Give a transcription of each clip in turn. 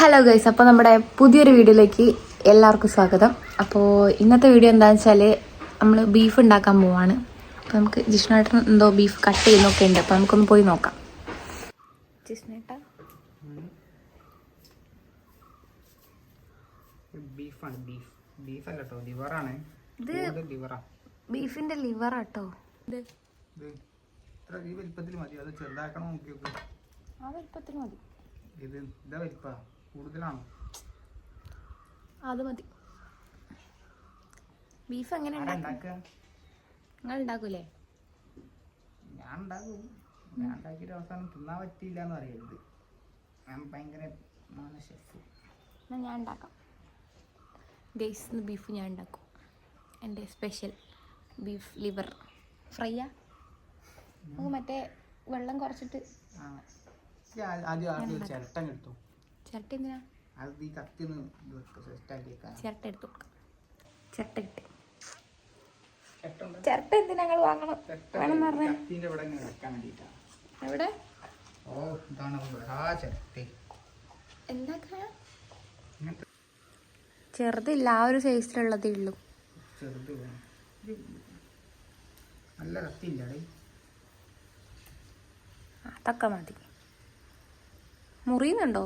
Hello guys അപ്പോൾ നമ്മുടെ പുതിയൊരു വീഡിയോയിലേക്ക് എല്ലാവർക്കും സ്വാഗതം. അപ്പോൾ ഇന്നത്തെ വീഡിയോ എന്താണെന്ന് വെച്ചാൽ നമ്മൾ ബീഫ് ഉണ്ടാക്കാൻ പോവാണ്. അപ്പോൾ നമുക്ക് ജിഷ്ണേട്ടൻ എന്തോ ബീഫ് കട്ട് ചെയ്യുന്നൊക്കെ ഉണ്ട്. അപ്പോൾ നമുക്കൊന്ന് പോയി നോക്കാം. ജിഷ്ണേട്ട ബീഫാണ്. ബീഫ്. ബീഫ് അല്ല കേട്ടോ ലിവറാണ്. ഇത് ലിവറാ. ഇത് വലിപ്പത്തിൽ മതി. അത് ചെറുതാക്കണം നോക്ക് ആ വലിപ്പത്തിൽ മതി. ഇത് ഇതാ വലിപ്പ. കൂടുതലാണോ. അത് മതി. ബീഫ് എങ്ങനെ നിങ്ങൾ ഉണ്ടാക്കൂലേ? ഞാൻ ഉണ്ടാക്കും. ഞാൻ ഉണ്ടാക്കിയിട്ട് അവസാനം തിന്നാൻ പറ്റിയില്ല എന്ന് പറയരുത്. ഞാൻ ഭയങ്കര ഷെഫ് എന്നാൽ ഞാൻ ഉണ്ടാക്കാം. ഗേസ് ബീഫ് ഞാൻ ഉണ്ടാക്കും. എന്റെ സ്പെഷ്യൽ ബീഫ് ലിവർ ഫ്രൈയാ? നമുക്ക് മറ്റേ വെള്ളം കുറച്ചിട്ട് ആ. ആ- ആദ്യം ആദ്യം ചിരട്ടൻ എടുത്തു. ചിരട്ട എന്തിനാ? അത് ഈ കത്തി ചിരട്ട എടുത്തു കൊടുക്കാം. ചിരട്ട കിട്ടി ചിരട്ട എന്തിനാ ഞങ്ങൾ വാങ്ങണം വേണമെന്ന് പറഞ്ഞാൽ എവിടെ? ചെറുതില്ല ആ ഒരു സൈസിലുള്ളതേ ഉള്ളൂ. നല്ല കത്തിയില്ലേ അതൊക്കെ മതി. മുറിയുന്നുണ്ടോ?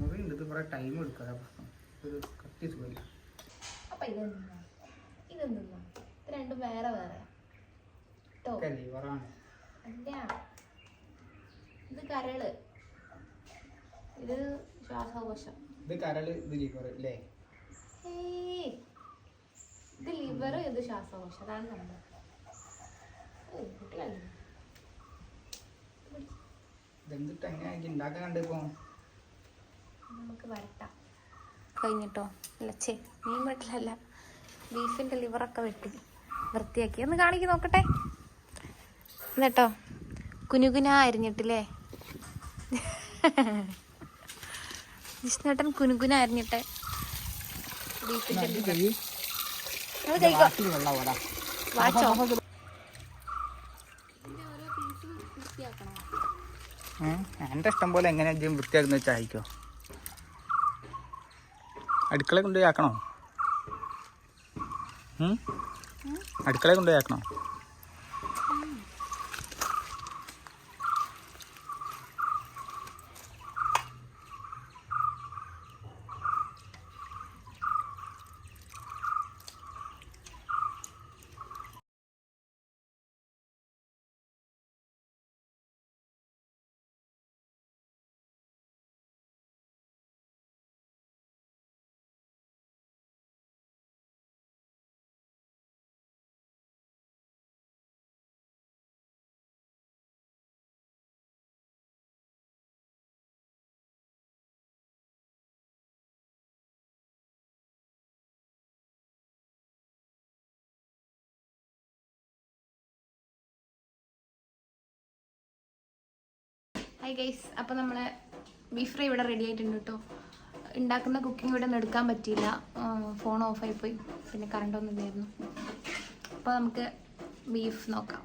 മുറിയുണ്ട്. ഇത് കുറെ ടൈം എടുക്കും. അതാ പ്രശ്നം. ഒരു കത്തി സുഖമില്ല അപ്പം ഇതെന്താ? ഇതെന്താ? ഇത് രണ്ടും വേറെ വേറെ. ലിവറാണ് അല്ല. ഇത് കരൾ. ഇത് ശ്വാസകോശം. ഇത് കരൾ ഇത് ലിവർ അല്ലേ ഏയ്. ഇത് ലിവർ ഇത് ശ്വാസകോശം. അതാണ് നമ്മൾ ഓ കുട്ടികളല്ലേ ഇതെന്തിട്ട് എങ്ങനെ എനിക്ക് ഉണ്ടാക്കാൻ കണ്ടിപ്പോ നമുക്ക് വരട്ടാം. കഴിഞ്ഞിട്ടോ? അല്ല ചേ മീൻ വെട്ടിലല്ല ബീഫിന്റെ ലിവറൊക്കെ വെട്ടി വൃത്തിയാക്കി. ഒന്ന് കാണിക്ക് നോക്കട്ടെ. എന്നിട്ടോ കുനുകുന അരിഞ്ഞിട്ടില്ലേ? വിഷ്ണുട്ടൻ കുനുകുന അരിഞ്ഞിട്ടെ. ബീഫിന്റെ വാച്ചോ? എന്റെ ഇഷ്ടം പോലെ എങ്ങനെ വൃത്തിയാക്കുന്ന വെച്ചാൽ അയക്കോ അടുക്കള കൊണ്ടുപോയി ആക്കണോ? അടുക്കള കൊണ്ടുപോയി ആക്കണോ ഹായ് ഗൈസ് അപ്പോൾ നമ്മളെ ബീഫ് ഫ്രൈ ഇവിടെ റെഡി ആയിട്ടുണ്ട് കേട്ടോ ഉണ്ടാക്കുന്ന കുക്കിംഗ് ഇവിടെ നിന്ന് എടുക്കാൻ പറ്റിയില്ല. ഫോൺ ഓഫായി പോയി. പിന്നെ കറണ്ട് ഒന്നും ഇല്ലായിരുന്നു. അപ്പോൾ നമുക്ക് ബീഫ് നോക്കാം.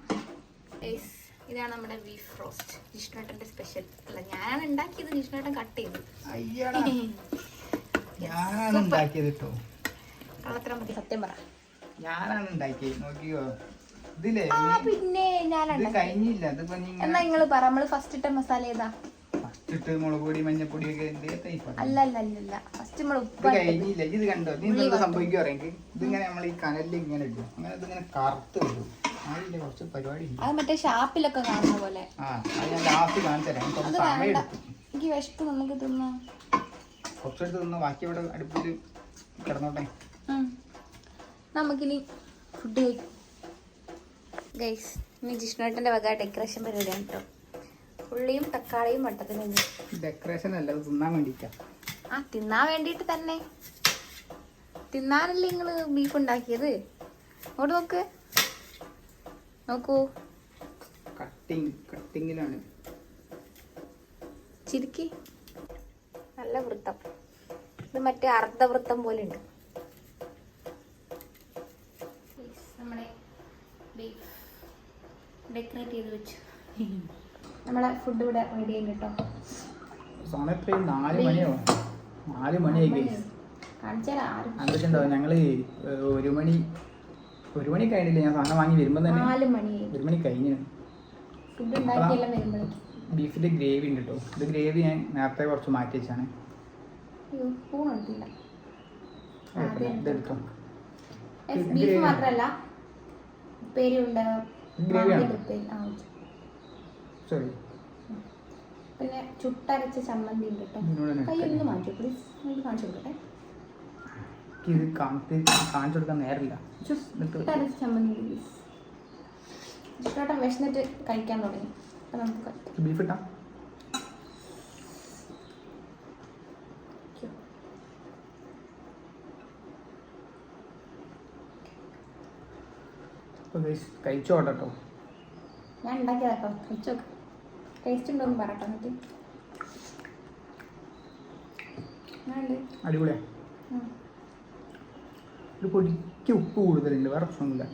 ഗൈസ് ഇതാണ് നമ്മുടെ ബീഫ് റോസ്റ്റ് ജിഷ്ണുട്ടന്റെ സ്പെഷ്യൽ അല്ല ഞാനാണ് ഉണ്ടാക്കിയത് ജിഷ്ണുട്ടൻ കട്ട് ചെയ്തു. കള്ളത്തരം മതി. സത്യം പറ. ഞാനാണ് ഉണ്ടാക്കിയത്. നോക്കിയോ ഇതില്ലേ ആ പിന്നെ ഞാനാണ് ഇത് കഴിഞ്ഞില്ല ഇതിപ്പോ നീ എന്നാ നിങ്ങൾ പറ ഫസ്റ്റ് ഇട്ട മസാല ഏതാ? ഫസ്റ്റ് ഇട്ട് മുളക് പൊടി മഞ്ഞപ്പൊടി ഒക്കെ എന്ത് അല്ല അല്ല അല്ല അല്ല. ഫസ്റ്റ് നമ്മൾ ഇത് ഉപ്പ് കഴിഞ്ഞില്ല ഇത് കണ്ടോ? നീ എന്താ സംഭവിക്കുക ഇതിങ്ങനെ നമ്മൾ ഈ കനലിൽ ഇങ്ങനെ ഇടും. അങ്ങനെ ഇതിങ്ങനെ കറുത്ത് ആയില്ല കുറച്ച് പരിപാടി ഉണ്ട്. അത് മറ്റേ ഷാപ്പിലൊക്കെ കാണുന്ന പോലെ. ആ അത് ഞാൻ ലാസ്റ്റ് കാണിച്ചു തരാം. അത് കുറച്ച് സമയം വേണ്ട. എടുക്കും എനിക്ക് വിശപ്പ് നമുക്ക് തിന്നാം. കുറച്ചെടുത്ത് നിന്ന് ബാക്കി ഇവിടെ അടുപ്പിൽ കിടന്നോട്ടെ. ഉം. നമുക്കിനി ഫുഡ് കഴിക്കും ഗൈസ് ഇനി ജിഷ്ണുവേട്ടന്റെ വക ഡെക്കറേഷൻ പരിപാടിയാണ് കേട്ടോ ഉള്ളിയും തക്കാളിയും വട്ടത്തിനും ഡെക്കറേഷൻ അല്ല തിന്നാൻ വേണ്ടിട്ടാ. ആ തിന്നാൻ വേണ്ടിയിട്ട് തന്നെ. തിന്നാനല്ലേ നിങ്ങൾ ബീഫ് ഉണ്ടാക്കിയത്? അങ്ങോട്ട് നോക്ക്. നോക്കൂ. കട്ടിങ് കട്ടിങ്ങിലാണ് ചിരിക്കി. നല്ല വൃത്തം. ഇത് മറ്റേ അർദ്ധവൃത്തം പോലെ ഉണ്ട് നമ്മുടെ ബീഫ് ഡെക്കറേറ്റ് ചെയ്ത് വെച്ചു. നമ്മളെ ഫുഡ് ഇവിടെ റെഡി ചെയ്യും കേട്ടോ. ഞങ്ങൾ ഒരു മണി ഒരു മണി കഴിഞ്ഞില്ല? ഞാൻ സാധനം വാങ്ങി വരുമ്പോ തന്നെ. ഒരു മണി കഴിഞ്ഞു. ബീഫിന്റെ ഗ്രേവി ഉണ്ട് കേട്ടോ. ഇത് ഗ്രേവി ഞാൻ നേരത്തെ കുറച്ച് മാറ്റി വെച്ചാണ്. ബീഫ്. മാത്രല്ല ഉപ്പേരിയുണ്ട് സോറി പിന്നെ ചുട്ടരച്ച ചമ്മന്തി ഉണ്ട് കേട്ടോ ഒന്ന് മാറ്റി പ്ലീസ് എനിക്ക് കാണിച്ചു കൊടുക്കട്ടെ. ഇത് കാണിച്ച് കാണിച്ചു കൊടുക്കാൻ നേരമില്ല. ചുട്ടരച്ച ചമ്മന്തി പ്ലീസ് ചുട്ടേട്ടൻ വിശന്നിട്ട് കഴിക്കാൻ തുടങ്ങി. അപ്പം നമുക്ക് ബീഫ് ഇട്ടാ അപ്പോൾ ഗൈസ് കഴിച്ചോട്ടെ കേട്ടോ ഞാൻ ഉണ്ടാക്കിയതാട്ടോ. കഴിച്ചു നോക്ക്. ടേസ്റ്റ് ഉണ്ടോ എന്ന് പറയട്ടെ എന്നിട്ട്. അടിപൊളിയാ. ഒരു പൊടിക്ക് ഉപ്പ് കൂടുതലുണ്ട്. വേറെ പ്രശ്നമൊന്നുമില്ല.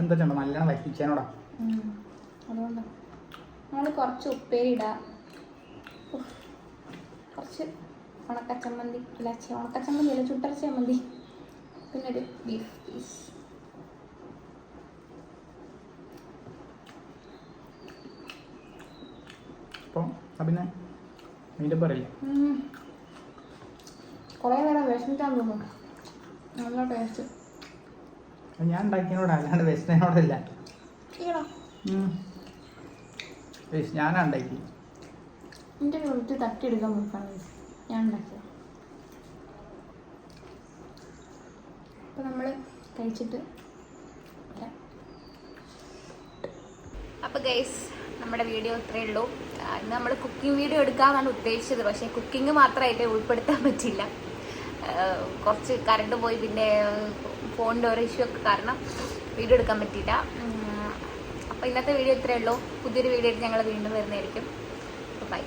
എന്താ ചേട്ടാ നല്ലോണം വറ്റിച്ചാനോടാ. അതുകൊണ്ടാണ് നമ്മൾ കുറച്ച് ഉപ്പേരി ഇടാം. കുറച്ച് ഉണക്കച്ചമ്മന്തി അല്ല ഛെ, ഉണക്കച്ചമ്മന്തി അല്ല ചുട്ടരച്ചമ്മന്തി പിന്നെ ഒരു ബീഫ് പീസ് അപ്പോൾ ആ പിന്നെ അതിന്റെ പറയില്ല കുറേ നേരം വിഷമിക്കാൻ തോന്നുന്നു. നല്ല ടേസ്റ്റ് ഞാൻ ഉണ്ടാക്കിയതിനോട് അല്ലാണ്ട് ഗൈസ് ഞാനാ ഉണ്ടാക്കി എന്റെ കുറച്ച് തട്ടിയെടുക്കാൻ നോക്കാണ്. ഞാൻ ഉണ്ടാക്കിയത്. അപ്പോൾ നമ്മൾ കഴിച്ചിട്ട് അപ്പോൾ ഗൈസ് നമ്മുടെ വീഡിയോ ഇത്രയേ ഉള്ളൂ. ഇന്ന് നമ്മൾ കുക്കിംഗ് വീഡിയോ എടുക്കാമെന്നാണ് ഉദ്ദേശിച്ചത്. പക്ഷേ കുക്കിംഗ് മാത്രമായിട്ട് ഉൾപ്പെടുത്താൻ പറ്റില്ല കുറച്ച് കറണ്ട് പോയി. പിന്നെ ഫോണിന്റെ ഓരോ ഇഷ്യൂ ഒക്കെ കാരണം വീഡിയോ എടുക്കാൻ പറ്റിയില്ല. അപ്പോൾ ഇന്നത്തെ വീഡിയോ ഇത്രയേ ഉള്ളൂ. പുതിയൊരു വീഡിയോ ഞങ്ങൾ വീണ്ടും വരുന്നതായിരിക്കും. ബൈ